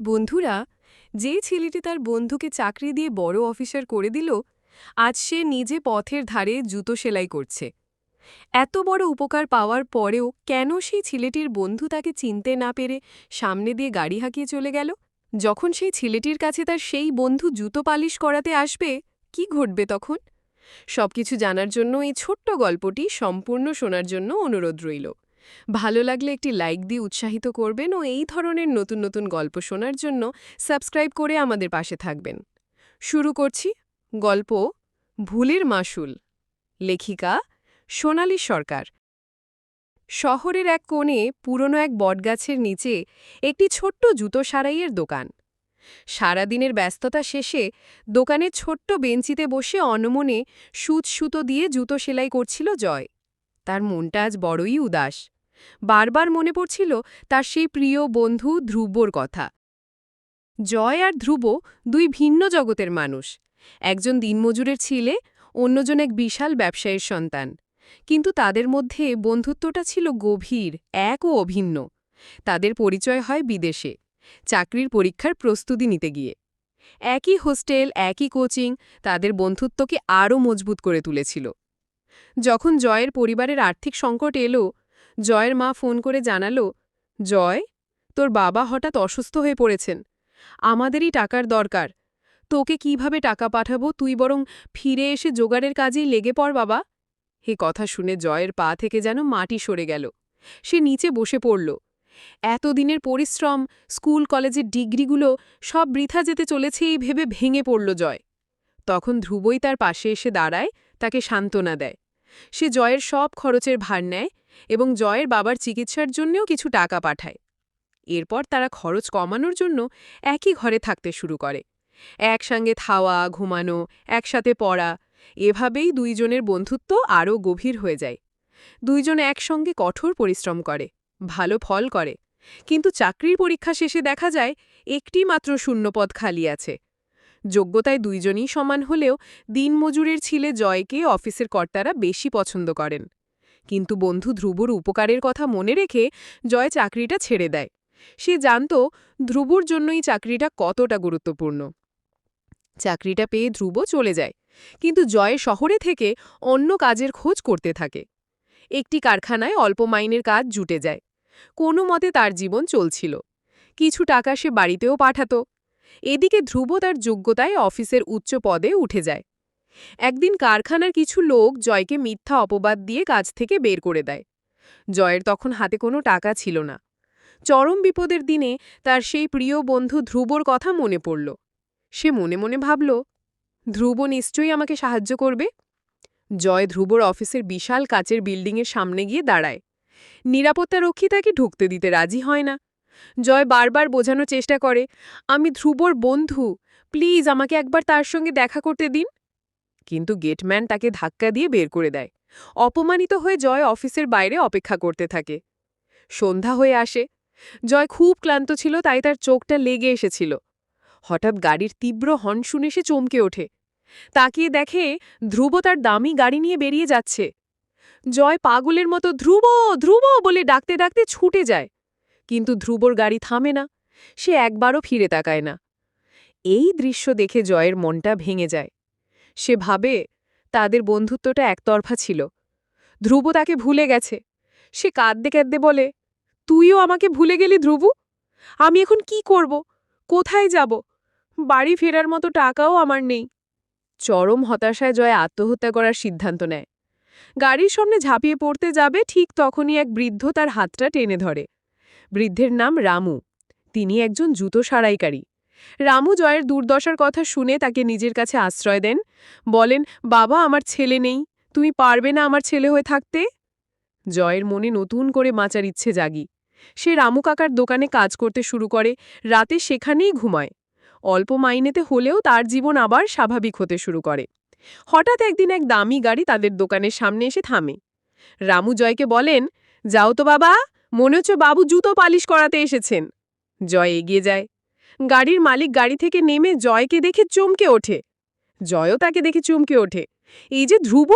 বন্ধুরা, যে ছেলেটি তার বন্ধুকে চাকরি দিয়ে বড় অফিসার করে দিল, আজ সে নিজে পথের ধারে জুতো সেলাই করছে। এত বড় উপকার পাওয়ার পরেও কেন সেই ছেলেটির বন্ধু তাকে চিনতে না পেরে সামনে দিয়ে গাড়ি হাঁকিয়ে চলে গেল? যখন সেই ছেলেটির কাছে তার সেই বন্ধু জুতো পালিশ করাতে আসবে, কি ঘটবে তখন? সবকিছু জানার জন্য এই ছোট্ট গল্পটি সম্পূর্ণ শোনার জন্য অনুরোধ রইল। ভালো লাগলে একটি লাইক দিয়ে উৎসাহিত করবেন ও এই ধরনের নতুন নতুন গল্প শোনার জন্য সাবস্ক্রাইব করে আমাদের পাশে থাকবেন। শুরু করছি গল্প ভুলের মাসুল, লেখিকা সোনালী সরকার। শহরের এক কোণে পুরনো এক বটগাছের নিচে একটি ছোট্ট জুতো সারাইয়ের দোকান। সারাদিনের ব্যস্ততা শেষে দোকানের ছোট্ট বেঞ্চিতে বসে অনমনে সুচ সুতো দিয়ে জুতো সেলাই করছিল জয়। তার মনটা আজ বড়ই উদাস। বারবার মনে পড়ছিল তার সেই প্রিয় বন্ধু ধ্রুবর কথা। জয় আর ধ্রুব দুই ভিন্ন জগতের মানুষ। একজন দিনমজুরের ছিলে, অন্যজন এক বিশাল ব্যবসায়ীর সন্তান। কিন্তু তাদের মধ্যে বন্ধুত্বটা ছিল গভীর, এক ও অভিন্ন। তাদের পরিচয় হয় বিদেশে, চাকরির পরীক্ষার প্রস্তুতি নিতে গিয়ে। একই হোস্টেল, একই কোচিং, তাদের বন্ধুত্বকে আরও মজবুত করে তুলেছিল। যখন জয়ের পরিবারের আর্থিক সংকট এলো, জয়ের মা ফোন করে জানালো, জয়, তোর বাবা হঠাৎ অসুস্থ হয়ে পড়েছেন। আমাদেরই টাকার দরকার। তোকে কীভাবে টাকা পাঠাবো? তুই বরং ফিরে এসে জোগাড়ের কাজেই লেগে পড় বাবা। হে কথা শুনে জয়ের পা থেকে যেন মাটি সরে গেল। সে নিচে বসে পড়ল। এতদিনের পরিশ্রম, স্কুল, কলেজের ডিগ্রিগুলো সব বৃথা যেতে চলেছে এই ভেবে ভেঙে পড়ল জয়। তখন ধ্রুবই তার পাশে এসে দাঁড়ায়, তাকে সান্ত্বনা দেয়। সে জয়ের সব খরচের ভার নেয় এবং জয়ের বাবার চিকিৎসার জন্যও কিছু টাকা পাঠায়। এরপর তারা খরচ কমানোর জন্য একই ঘরে থাকতে শুরু করে। একসঙ্গে খাওয়া, ঘুমানো, একসাথে পড়া, এভাবেই দুইজনের বন্ধুত্ব আরও গভীর হয়ে যায়। দুইজন একসঙ্গে কঠোর পরিশ্রম করে, ভালো ফল করে। কিন্তু চাকরির পরীক্ষা শেষে দেখা যায় একটি মাত্র শূন্যপদ খালি আছে। যোগ্যতায় দুইজনই সমান হলেও দিনমজুরের ছিলে জয়কে অফিসের কর্তারা বেশি পছন্দ করেন। কিন্তু বন্ধু ধ্রুবর উপকারের কথা মনে রেখে জয় চাকরিটা ছেড়ে দেয়। সে জানত ধ্রুবর জন্যই চাকরিটা কতটা গুরুত্বপূর্ণ। চাকরিটা পেয়ে ধ্রুব চলে যায়, কিন্তু জয় শহরে থেকে অন্য কাজের খোঁজ করতে থাকে। একটি কারখানায় অল্প মাইনের কাজ জুটে যায়। কোনো মতে তার জীবন চলছিল। কিছু টাকা সে বাড়িতেও পাঠাত। এদিকে ধ্রুব তার যোগ্যতায় অফিসের উচ্চ পদে উঠে যায়। একদিন কারখানার কিছু লোক জয়কে মিথ্যা অপবাদ দিয়ে কাজ থেকে বের করে দেয়। জয়ের তখন হাতে কোনো টাকা ছিল না। চরম বিপদের দিনে তার সেই প্রিয় বন্ধু ধ্রুবর কথা মনে পড়ল। সে মনে মনে ভাবল, ধ্রুব নিশ্চয়ই আমাকে সাহায্য করবে? জয় ধ্রুবর অফিসের বিশাল কাচের বিল্ডিংয়ের সামনে গিয়ে দাঁড়ায়। নিরাপত্তারক্ষী তাকে ঢুকতে দিতে রাজি হয় না। জয় বারবার বোঝানোর চেষ্টা করে, আমি ধ্রুবর বন্ধু, প্লিজ আমাকে একবার তার সঙ্গে দেখা করতে দিন। কিন্তু গেটম্যান তাকে ধাক্কা দিয়ে বের করে দেয়। অপমানিত হয়ে জয় অফিসের বাইরে অপেক্ষা করতে থাকে। সন্ধ্যা হয়ে আসে। জয় খুব ক্লান্ত ছিল, তাই তার চোখটা লেগে এসেছিল। হঠাৎ গাড়ির তীব্র হর্ন শুনে সে চমকে ওঠে। তাকিয়ে দেখে ধ্রুব তার দামি গাড়ি নিয়ে বেরিয়ে যাচ্ছে। জয় পাগলের মতো, ধ্রুব ধ্রুব! বলে ডাকতে ডাকতে ছুটে যায়। কিন্তু ধ্রুবর গাড়ি থামে না, সে একবারও ফিরে তাকায় না। এই দৃশ্য দেখে জয়ের মনটা ভেঙে যায়। সে ভাবে তাদের বন্ধুত্বটা একতরফা ছিল। ধ্রুব তাকে ভুলে গেছে। সে কাঁদতে কাঁদতে বলে, তুইও আমাকে ভুলে গেলি ধ্রুব? আমি এখন কি করব? কোথায় যাব? বাড়ি ফেরার মতো টাকাও আমার নেই। চরম হতাশায় জয় আত্মহত্যা করার সিদ্ধান্ত নেয়। গাড়ির সামনে ঝাঁপিয়ে পড়তে যাবে ঠিক তখনই এক বৃদ্ধ তার হাতটা টেনে ধরে। বৃদ্ধের নাম রামু। তিনি একজন জুতো সারাইকারী। রামু জয়ের দুর্দশার কথা শুনে তাকে নিজের কাছে আশ্রয় দেন। বলেন, বাবা, আমার ছেলে নেই। তুমি পারবে না আমার ছেলে হয়ে থাকতে? জয়ের মনে নতুন করে বাঁচার ইচ্ছে জাগি। সে রামু কাকার দোকানে কাজ করতে শুরু করে, রাতে সেখানেই ঘুমায়। অল্প মাইনেতে হলেও তার জীবন আবার স্বাভাবিক হতে শুরু করে। হঠাৎ একদিন এক দামি গাড়ি তাদের দোকানের সামনে এসে থামে। রামু জয়কে বলেন, যাও তো বাবা মনে হচ্ছে বাবু জুতো পালিশ করাতে এসেছেন। জয় এগিয়ে যায়। গাড়ির মালিক গাড়ি থেকে নেমে জয়কে দেখে চমকে ওঠে। জয়ও তাকে দেখে চমকে ওঠে। এই যে ধ্রুব!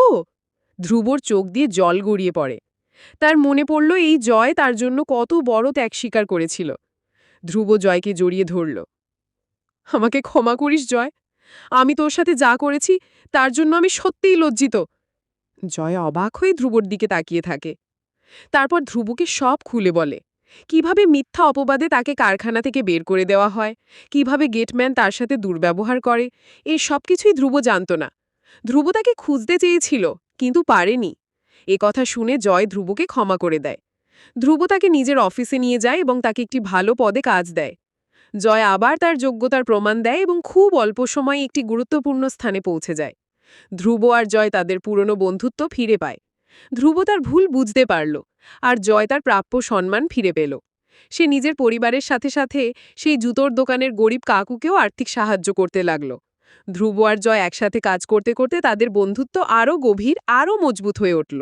ধ্রুবর চোখ দিয়ে জল গড়িয়ে পড়ে। তার মনে পড়ল এই জয় তার জন্য কত বড় ত্যাগ স্বীকার করেছিল। ধ্রুব জয়কে জড়িয়ে ধরল। আমাকে ক্ষমা করিস, জয়। আমি তোর সাথে যা করেছি তার জন্য আমি সত্যিই লজ্জিত। জয় অবাক হয়ে ধ্রুবর দিকে তাকিয়ে থাকে। তারপর ধ্রুবকে সব খুলে বলে, কীভাবে মিথ্যা অপবাদে তাকে কারখানা থেকে বের করে দেওয়া হয়? কীভাবে গেটম্যান তার সাথে দুর্ব্যবহার করে? এই সব কিছুই ধ্রুব জানত না। ধ্রুব তাকে খুঁজতে চেয়েছিল, কিন্তু পারেনি। এ কথা শুনে জয় ধ্রুবকে ক্ষমা করে দেয়। ধ্রুব তাকে নিজের অফিসে নিয়ে যায় এবং তাকে একটি ভালো পদে কাজ দেয়। জয় আবার তার যোগ্যতার প্রমাণ দেয় এবং খুব অল্প সময়ে একটি গুরুত্বপূর্ণ স্থানে পৌঁছে যায়। ধ্রুব আর জয় তাদের পুরনো বন্ধুত্ব ফিরে পায়। ধ্রুব তার ভুল বুঝতে পারল আর জয় তার প্রাপ্য সম্মান ফিরে পেল। সে নিজের পরিবারের সাথে সাথে সেই জুতোর দোকানের গরিব কাকুকেও আর্থিক সাহায্য করতে লাগল। ধ্রুব আর জয় একসাথে কাজ করতে করতে তাদের বন্ধুত্ব আরও গভীর, আরও মজবুত হয়ে উঠল।